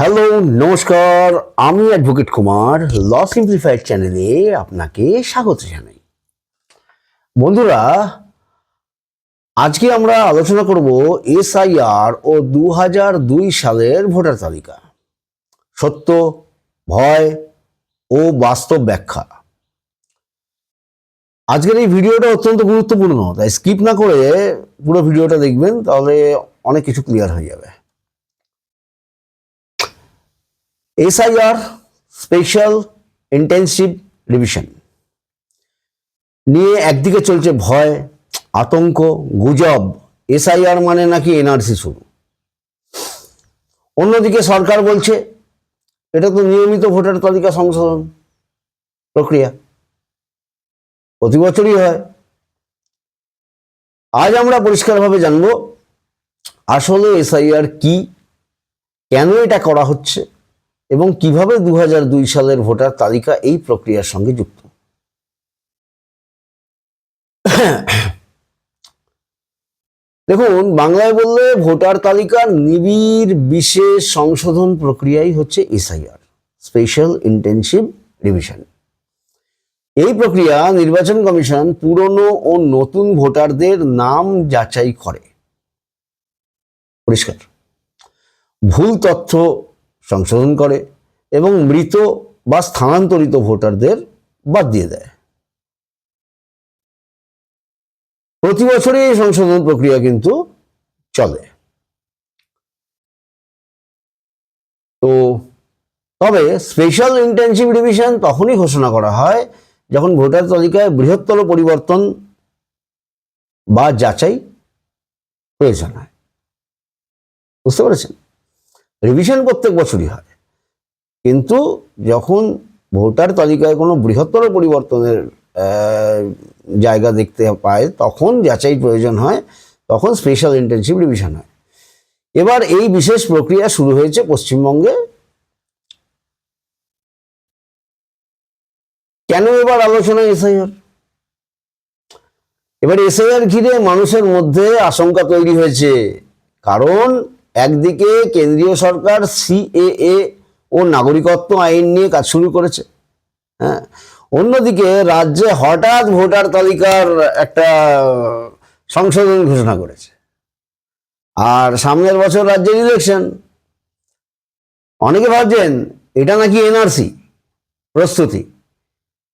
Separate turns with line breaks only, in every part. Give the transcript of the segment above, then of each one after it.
Hello, নমস্কার, আমি advocate Kumar ল simplified চ্যানেলে আপনাকে স্বাগত জানাই। বন্ধুরা, আজকে আমরা আলোচনা করব এসআইআর ও দু হাজার দুই সালের ভোটার তালিকা। সত্য, ভয় ও বাস্তব ব্যাখ্যা। আজকের এই ভিডিওটা অত্যন্ত গুরুত্বপূর্ণ, তাই স্কিপ না করে পুরো ভিডিওটা দেখবেন, তাহলে অনেক কিছু ক্লিয়ার হয়ে যাবে। এসআইআর স্পেশাল ইন্টেন্সিভ রিভিশন নিয়ে একদিকে চলছে ভয়, আতঙ্ক, গুজব এসআইআর মানে নাকি এনআরসি শুরু। অন্যদিকে সরকার বলছে, এটা তো নিয়মিত ভোটার তালিকা সংশোধন প্রক্রিয়া। প্রতি বছরই হয়। আজ আমরা পরিষ্কারভাবে জানব, আসলে এসআইআর কি, কেন এটা করা হচ্ছে? এবং কীভাবে দু সালের ভোটার তালিকা এই প্রক্রিয়ার সঙ্গে যুক্ত? দেখুন, বাংলায় বললে ভোটার তালিকার নিবিড় বিশেষ সংশোধন প্রক্রিয়াই হচ্ছে এসআইআর স্পেশাল ইন্টেনসিভ রিভিশন এই প্রক্রিয়া নির্বাচন কমিশন পুরনো ও নতুন ভোটারদের নাম যাচাই করে। পরিষ্কার। ভুল তথ্য সংশোধন করে এবং মৃত বা স্থানান্তরিত ভোটারদের বাদ দিয়ে দেয়। প্রতি বছরই এই সংশোধন প্রক্রিয়া কিন্তু চলে। তো তবে স্পেশাল ইন্টেনসিভ ডিভিশন তখনই ঘোষণা করা হয় যখন ভোটার তালিকায় বৃহত্তর পরিবর্তন বা যাচাই প্রয়োজন হয়। বুঝতে পেরেছেন? রিভিশন প্রত্যেক বছরই হয়। কিন্তু যখন ভোটার তালিকায় কোনো বৃহত্তর পরিবর্তনের জায়গা দেখতে পায়, তখন যাচাই প্রয়োজন হয়, তখন স্পেশাল ইন্টেনসিভ রিভিশন হয়। এবার এই বিশেষ প্রক্রিয়া শুরু হয়েছে পশ্চিমবঙ্গে। কেন এবার আলোচনা এসআইআর এবার এসআইআর ঘিরে মানুষের মধ্যে আশঙ্কা তৈরি হয়েছে। কারণ একদিকে কেন্দ্রীয় সরকার, সিএএ ও নাগরিকত্ব আইন নিয়ে কাজ শুরু করেছে। হ্যাঁ অন্যদিকে রাজ্যে হঠাৎ ভোটার তালিকার একটা সংশোধন ঘোষণা করেছে। আর সামনের বছর রাজ্যের ইলেকশন অনেকে ভাবছেন, এটা নাকি এনআরসি প্রস্তুতি।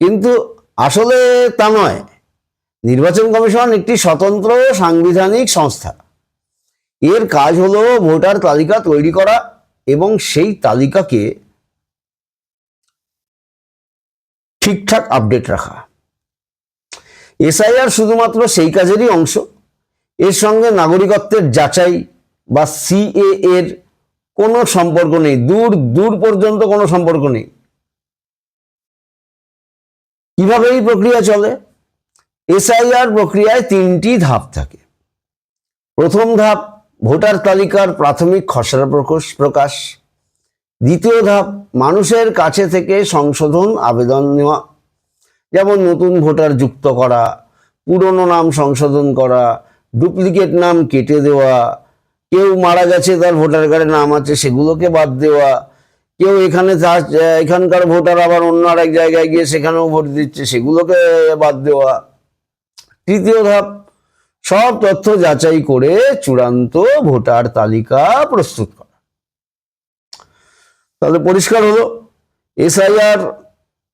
কিন্তু আসলে তা নয়। নির্বাচন কমিশন একটি স্বতন্ত্র সাংবিধানিক সংস্থা। এর কাজ হলো ভোটার তালিকা তৈরি করা এবং সেই তালিকাকে ঠিকঠাক আপডেট রাখা। এসআইআর শুধুমাত্র সেই কাজেরই অংশ। এর সঙ্গে নাগরিকত্বের যাচাই বা সিএ এর কোনো সম্পর্ক নেই। দূর দূর পর্যন্ত কোনো সম্পর্ক নেই। কীভাবে এই প্রক্রিয়া চলে? এসআইআর প্রক্রিয়ায় তিনটি ধাপ থাকে। প্রথম ধাপ ভোটার তালিকার প্রাথমিক খসড়া প্রকাশ প্রকাশ। দ্বিতীয় ধাপ, মানুষের কাছে থেকে সংশোধন আবেদন নেওয়া। যেমন নতুন ভোটার যুক্ত করা, পুরনো নাম সংশোধন করা, ডুপ্লিকেট নাম কেটে দেওয়া, কেউ মারা গেছে তার ভোটার কার্ডে নাম আছে সেগুলোকে বাদ দেওয়া, কেউ এখানে এখানকার ভোটার আবার অন্য আরেক জায়গায় গিয়ে সেখানেও ভোট দিচ্ছে সেগুলোকে বাদ দেওয়া। তৃতীয় ধাপ সব তথ্য যাচাই করে চূড়ান্ত ভোটার তালিকা প্রস্তুত করা। তাহলে পরিষ্কার হলো, এসআইআর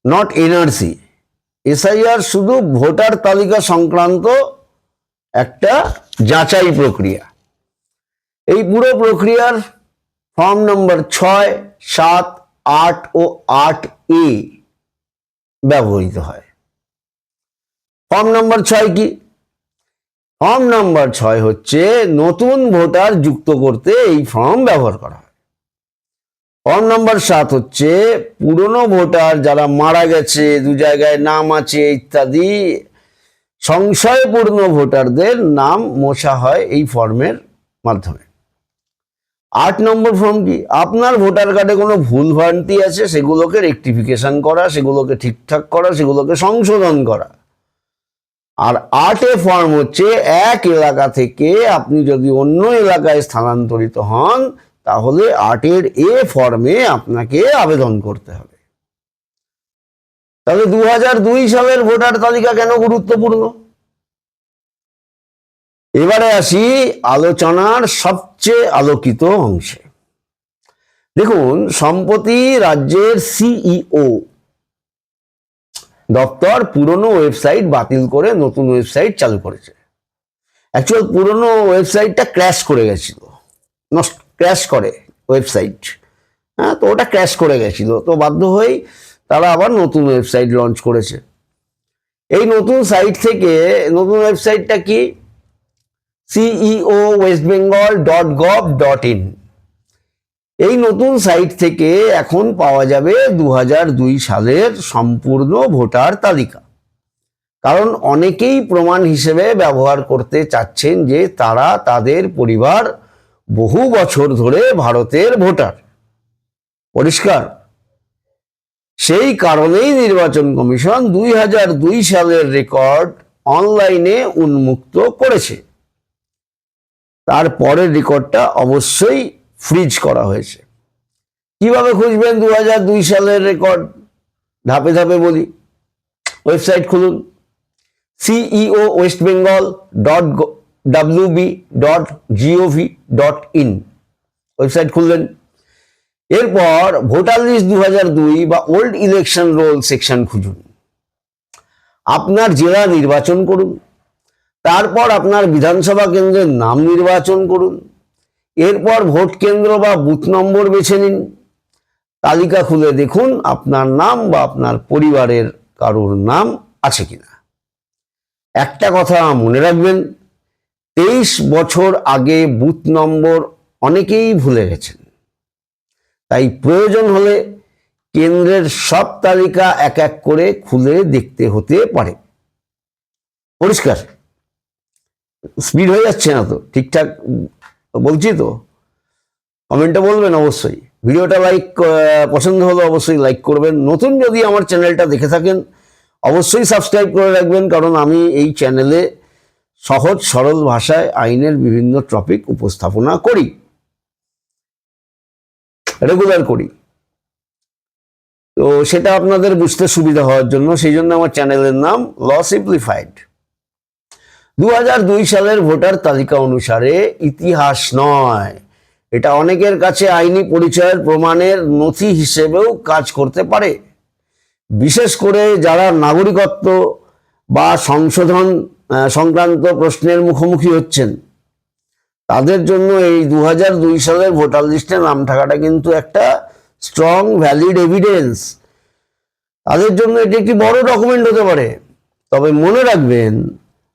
নট এনআরসি। এসআইআর শুধু ভোটার তালিকা সংক্রান্ত একটা যাচাই প্রক্রিয়া। এই পুরো প্রক্রিয়ার ফর্ম নম্বর ছয়, সাত, আট ও আট এ ব্যবহৃত হয়। ফর্ম নম্বর ছয় কি? ফর্ম নাম্বার ছয় হচ্ছে নতুন ভোটার যুক্ত করতে এই ফর্ম ব্যবহার করা হয়। ফর্ম নাম্বার সাত হচ্ছে পুরনো ভোটার যারা মারা গেছে, দু জায়গায় নাম আছে ইত্যাদি, সংশয়পূর্ণ ভোটারদের নাম মোছা হয় এই ফর্মের মাধ্যমে। আট নম্বর ফর্ম কি? আপনার ভোটার কার্ডে কোনো ভুল ভ্রান্তি আছে, সেগুলোকে রেকটিফিকেশন করা, সেগুলোকে ঠিকঠাক করা, সেগুলোকে সংশোধন করা। আর আটে ফর্ম হচ্ছে এক এলাকা থেকে আপনি যদি অন্য এলাকায় স্থানান্তরিত হন, তাহলে আটের এ ফর্মে আপনাকে আবেদন করতে হবে। তাহলে দু দুই সালের ভোটার তালিকা কেন গুরুত্বপূর্ণ? এবারে আসি আলোচনার সবচেয়ে আলোকিত অংশে। দেখুন সম্প্রতি রাজ্যের সিইও দপ্তর পুরনো ওয়েবসাইট বাতিল করে নতুন ওয়েবসাইট চালু করেছে। অ্যাকচুয়াল পুরনো ওয়েবসাইটটা ক্র্যাশ করে গেছিল। নষ্ট ক্র্যাশ করে ওয়েবসাইট। হ্যাঁ তো ওটা ক্র্যাশ করে গেছিল। তো বাধ্য হয়েই তারা আবার নতুন ওয়েবসাইট লঞ্চ করেছে। এই নতুন সাইট থেকে, নতুন ওয়েবসাইটটা কি? CEO west Bengal dot gov dot in এই নতুন সাইট থেকে এখন পাওয়া যাবে দু সালের সম্পূর্ণ ভোটার তালিকা। কারণ অনেকেই প্রমাণ হিসেবে ব্যবহার করতে চাচ্ছেন যে তারা তাদের পরিবার বহু বছর ধরে ভারতের ভোটার। পরিষ্কার? সেই কারণেই নির্বাচন কমিশন দুই হাজার দুই সালের রেকর্ড অনলাইনে উন্মুক্ত করেছে। তারপরের রেকর্ডটা অবশ্যই ফ্রিজ করা হয়েছে। কীভাবে খুঁজবেন? দু দুই সালের রেকর্ড ধাপে ধাপে বলি। ওয়েবসাইট খুলুন। CEO west Bengal dot WB dot GOV dot in website খুললেন। এরপর ভোটার লিস্ট দু বা ওল্ড ইলেকশন রোল সেকশন খুঁজুন। আপনার জেলা নির্বাচন করুন। তারপর আপনার বিধানসভা কেন্দ্রের নাম নির্বাচন করুন। এরপর ভোট কেন্দ্র বা বুথ নম্বর বেছে নিন। তালিকা খুলে দেখুন আপনার নাম বা আপনার পরিবারের কারোর নাম আছে কিনা। একটা কথা মনে রাখবেন, তেইশ বছর আগে বুথ নম্বর অনেকেই ভুলে গেছেন। তাই প্রয়োজন হলে কেন্দ্রের সব তালিকা এক এক করে খুলে দেখতে হতে পারে। পরিষ্কার। স্পিড হয়ে যাচ্ছে না তো, ঠিকঠাক বলছি তো। কমেন্টে বলবেন অবশ্যই। ভিডিওটা লাইক পছন্দ হলে অবশ্যই লাইক করবেন। নতুন যদি আমার চ্যানেলটা দেখে থাকেন, অবশ্যই সাবস্ক্রাইব করে রাখবেন, কারণ আমি এই চ্যানেলে সহজ, সরল ভাষায় আইনের বিভিন্ন টপিক উপস্থাপনা করি। রেগুলার করি। তো সেটা আপনাদের বুঝতে সুবিধা হওয়ার জন্য, সেই জন্য আমার চ্যানেলের নাম ল সিম্পলিফাইড দু সালের ভোটার তালিকা অনুসারে ইতিহাস নয়। এটা অনেকের কাছে আইনি পরিচয়ের প্রমাণের নথি হিসেবেও কাজ করতে পারে। বিশেষ করে যারা নাগরিকত্ব বা সংশোধন সংক্রান্ত প্রশ্নের মুখোমুখি হচ্ছেন, তাদের জন্য এই দু সালের ভোটার লিস্টে নাম থাকাটা কিন্তু একটা স্ট্রং, ভ্যালিড এভিডেন্স। তাদের জন্য এটি একটি বড় ডকুমেন্ট হতে পারে। তবে মনে রাখবেন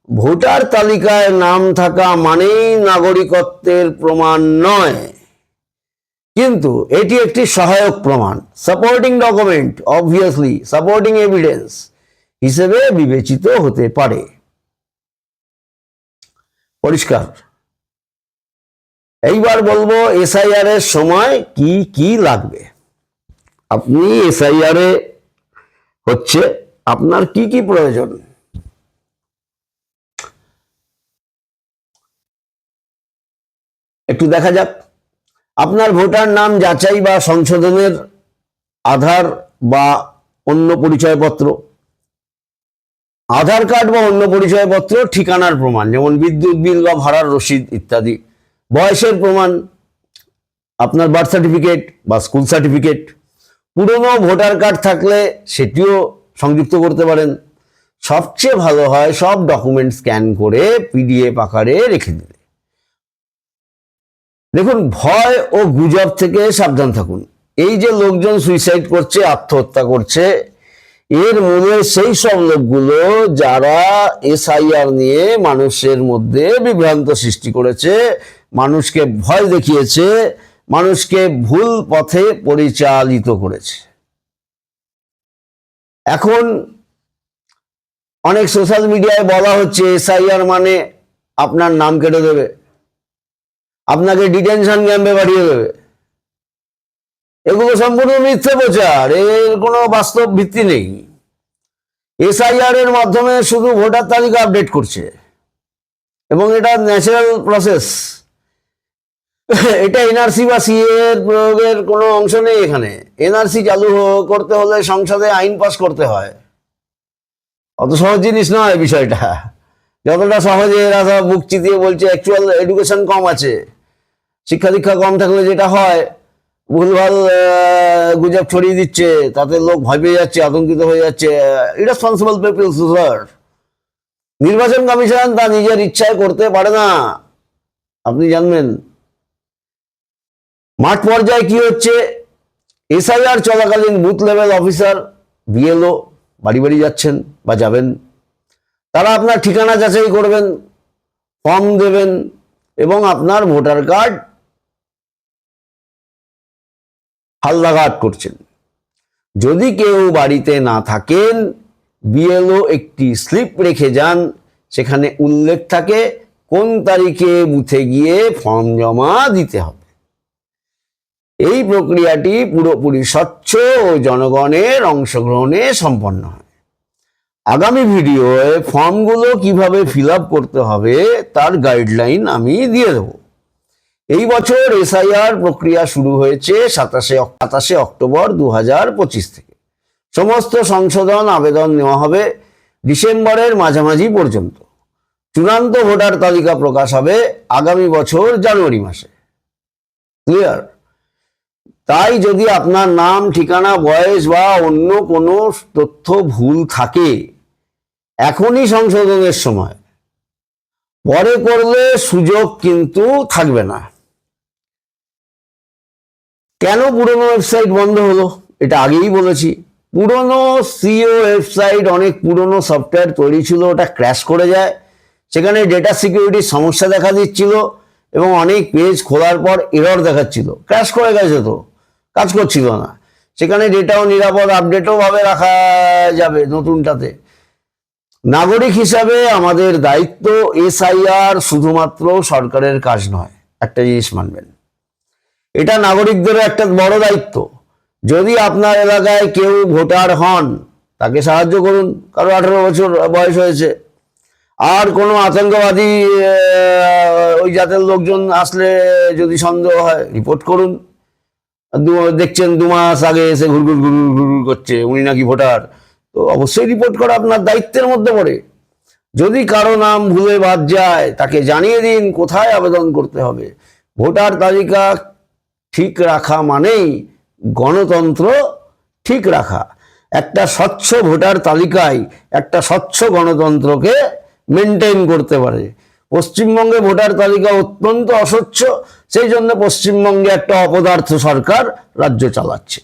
ভোটার তালিকায় নাম থাকা মানেই নাগরিকত্বের প্রমাণ নয়। কিন্তু এটি একটি সহায়ক প্রমাণ supporting document obviously supporting evidence হিসেবে বিবেচিত হতে পারে। পরিষ্কার। এইবার বলব এসআইআর এর সময় কি কি লাগবে। আপনি এসআইআর এ হচ্ছে আপনার কি কি প্রয়োজন? একটু দেখা যাক। আপনার ভোটার নাম যাচাই বা সংশোধনের আধার বা অন্য পরিচয়পত্র। আধার কার্ড বা অন্য পরিচয়পত্র, ঠিকানার প্রমাণ, যেমন বিদ্যুৎ বিল বা ভাড়ার রসিদ ইত্যাদি। বয়সের প্রমাণ, আপনার বার্থ সার্টিফিকেট বা স্কুল সার্টিফিকেট। পুরনো ভোটার কার্ড থাকলে সেটিও সংযুক্ত করতে পারেন। সবচেয়ে ভালো হয় সব ডকুমেন্ট স্ক্যান করে পিডিএফ আকারে রেখে দিলে। দেখুন, ভয় ও গুজব থেকে সাবধান থাকুন। এই যে লোকজন সুইসাইড করছে, আত্মহত্যা করছে, এর মূলে সেই সব লোকগুলো যারা এসআইআর নিয়ে মানুষের মধ্যে বিভ্রান্ত সৃষ্টি করেছে, মানুষকে ভয় দেখিয়েছে, মানুষকে ভুল পথে পরিচালিত করেছে। এখন অনেক সোশ্যাল মিডিয়ায় বলা হচ্ছে এসআইআর মানে আপনার নাম কেটে দেবে। আপনাকে ডিটেনশন ক্যাম্পে পাঠিয়ে দেবে। এগুলো সম্পূর্ণ মিথ্যে প্রচার, এর কোনো বাস্তব ভিত্তি নেই। এসআইআর এর মাধ্যমে শুধু ভোটার তালিকা আপডেট করছে। এবং এটা ন্যাচারাল প্রসেস এটা এনআরসি বা সিএ এর প্রয়োগের কোনো অংশ নেই এখানে। এনআরসি চালু করতে হলে সংসদে আইন পাস করতে হয়। অত সহজ জিনিস নয় বিষয়টা। যতটা সহজে এরা সব বুক চিতিয়ে বলছে অ্যাকচুয়াল এডুকেশন কম আছে। শিক্ষা দীক্ষা কম থাকলে যেটা হয়, ভুলভাল গুজব ছড়িয়ে দিচ্ছে, তাতে লোক ভয় পেয়ে যাচ্ছে, আতঙ্কিত হয়ে যাচ্ছে ইরেসপন্সিবল পিপল স্যার নির্বাচন কমিশন তা নিজের ইচ্ছায় করতে পারে না। আপনি জানবেন। মাঠ পর্যায়ে কি হচ্ছে? এসআইআর চলাকালীন বুথ লেভেল অফিসার বিএলও বাড়ি বাড়ি যাচ্ছেন বা যাবেন। তারা আপনার ঠিকানা যাচাই করবেন, ফর্ম দেবেন এবং আপনার ভোটার কার্ড হালদাঘাট করছেন। যদি কেউ বাড়িতে না থাকেন, বিএলও একটি স্লিপ রেখে যান, সেখানে উল্লেখ থাকে কোন তারিখে বুথে গিয়ে ফর্ম জমা দিতে হবে। এই প্রক্রিয়াটি পুরোপুরি স্বচ্ছ ও জনগণের অংশগ্রহণে সম্পন্ন হয়। আগামী ভিডিওয়ে ফর্মগুলো কীভাবে ফিল করতে হবে তার গাইডলাইন আমি দিয়ে দেব। এই বছর এসআইআর প্রক্রিয়া শুরু হয়েছে সাতাশে সাতাশে অক্টোবর দু হাজার পঁচিশ থেকে। সমস্ত সংশোধন আবেদন নেওয়া হবে ডিসেম্বরের মাঝামাঝি পর্যন্ত। চূড়ান্ত ভোটার তালিকা প্রকাশ হবে আগামী বছর জানুয়ারি মাসে। ক্লিয়ার? তাই যদি আপনার নাম, ঠিকানা, বয়স বা অন্য কোনো তথ্য ভুল থাকে এখনই সংশোধনের সময়। পরে করলে সুযোগ কিন্তু থাকবে না। কেন পুরনো ওয়েবসাইট বন্ধ হলো? এটা আগেই বলেছি। পুরনো সিও ওয়েবসাইট অনেক পুরনো সফটওয়্যার তৈরি ছিল, ওটা ক্র্যাশ করে যায়। সেখানে ডেটা সিকিউরিটির সমস্যা দেখা দিচ্ছিল এবং অনেক পেজ খোলার পর এরর দেখাচ্ছিল। ক্র্যাশ করে গেছে তো, কাজ করছিল না। সেখানে ডেটাও নিরাপদ আপডেটও ভাবে রাখা যাবে নতুনটাতে। নাগরিক হিসাবে আমাদের দায়িত্ব এসআইআর শুধুমাত্র সরকারের কাজ নয়, একটা জিনিস মানবেন। এটা নাগরিকদেরও একটা বড় দায়িত্ব। যদি আপনার এলাকায় কেউ ভোটার হন, তাকে সাহায্য করুন, কারও আঠারো বছর বয়স হয়েছে। আর কোনো আতঙ্কবাদী ওই জাতের লোকজন আসলে যদি সন্দেহ হয়, রিপোর্ট করুন। দেখছেন দু মাস আগে এসে ঘুরঘুর ঘুরঘুর ঘুরঘুর করছে, উনি নাকি ভোটার। তো অবশ্যই রিপোর্ট করা আপনার দায়িত্বের মধ্যে পড়ে। যদি কারও নাম ভুলে বাদ যায়, তাকে জানিয়ে দিন কোথায় আবেদন করতে হবে। ভোটার তালিকা ঠিক রাখা মানেই গণতন্ত্র ঠিক রাখা। একটা স্বচ্ছ ভোটার তালিকায় একটা স্বচ্ছ গণতন্ত্রকে মেনটেন করতে পারে। পশ্চিমবঙ্গে ভোটার তালিকা অত্যন্ত অস্বচ্ছ, সেই জন্য পশ্চিমবঙ্গে একটা অপদার্থ সরকার রাজ্য চালাচ্ছে।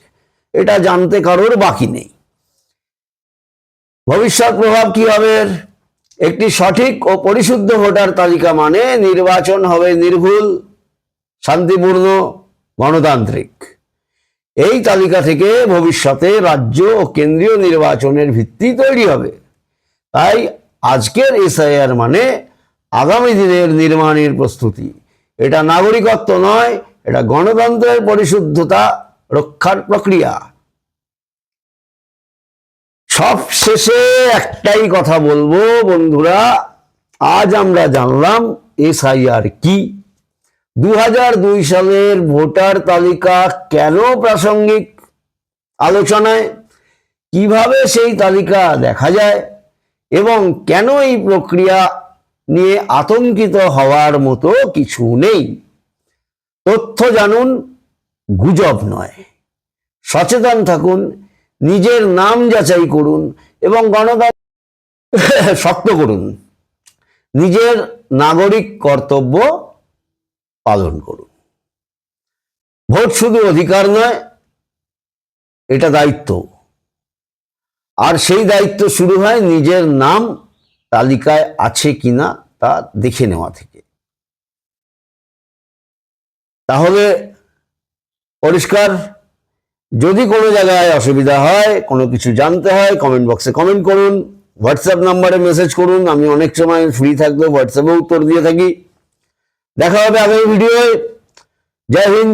এটা জানতে কারোর বাকি নেই। ভবিষ্যৎ প্রভাব কি হবে? একটি সঠিক ও পরিশুদ্ধ ভোটার তালিকা মানে নির্বাচন হবে নির্ভুল, শান্তিপূর্ণ, গণতান্ত্রিক। এই তালিকা থেকে ভবিষ্যতে রাজ্য ও কেন্দ্রীয় নির্বাচনের ভিত্তি তৈরি হবে। তাই আজকের এসআইআর মানে আগামী দিনের নির্মাণের প্রস্তুতি। এটা নাগরিকত্ব নয়, এটা গণতন্ত্রের পরিশুদ্ধতা রক্ষার প্রক্রিয়া। সব শেষে একটাই কথা বলব, বন্ধুরা, আজ আমরা জানলাম এসআইআর কি। দু সালের ভোটার তালিকা কেন প্রাসঙ্গিক আলোচনায়? কীভাবে সেই তালিকা দেখা যায়? এবং কেন এই প্রক্রিয়া নিয়ে আতঙ্কিত হওয়ার মতো কিছু নেই? তথ্য জানুন, গুজব নয়। সচেতন থাকুন নিজের নাম যাচাই করুন এবং গণতন্ত্র শক্ত করুন। নিজের নাগরিক কর্তব্য পালন করুন। ভোট শুধু অধিকার নয়, এটা দায়িত্ব। আর সেই দায়িত্ব শুরু হয় নিজের নাম তালিকায় আছে কিনা তা দেখে নেওয়া থেকে। তাহলে পরিষ্কার যদি কোনো জায়গায় অসুবিধা হয়, কোনো কিছু জানতে হয় কমেন্ট বক্সে কমেন্ট করুন হোয়াটসঅ্যাপ নাম্বারে মেসেজ করুন, আমি অনেক সময় ফ্রি থাকলে হোয়াটসঅ্যাপে উত্তর দিয়ে থাকি। দেখা হবে আগামী ভিডিওয়ে জয় হিন্দ,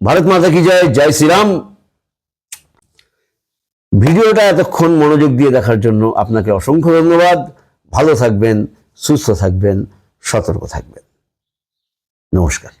ভারত মাতা কি জয় জয় শ্রীরাম। ভিডিওটা এতক্ষণ মনোযোগ দিয়ে দেখার জন্য আপনাকে অসংখ্য ধন্যবাদ। ভালো থাকবেন, সুস্থ থাকবেন, সতর্ক থাকবেন। নমস্কার।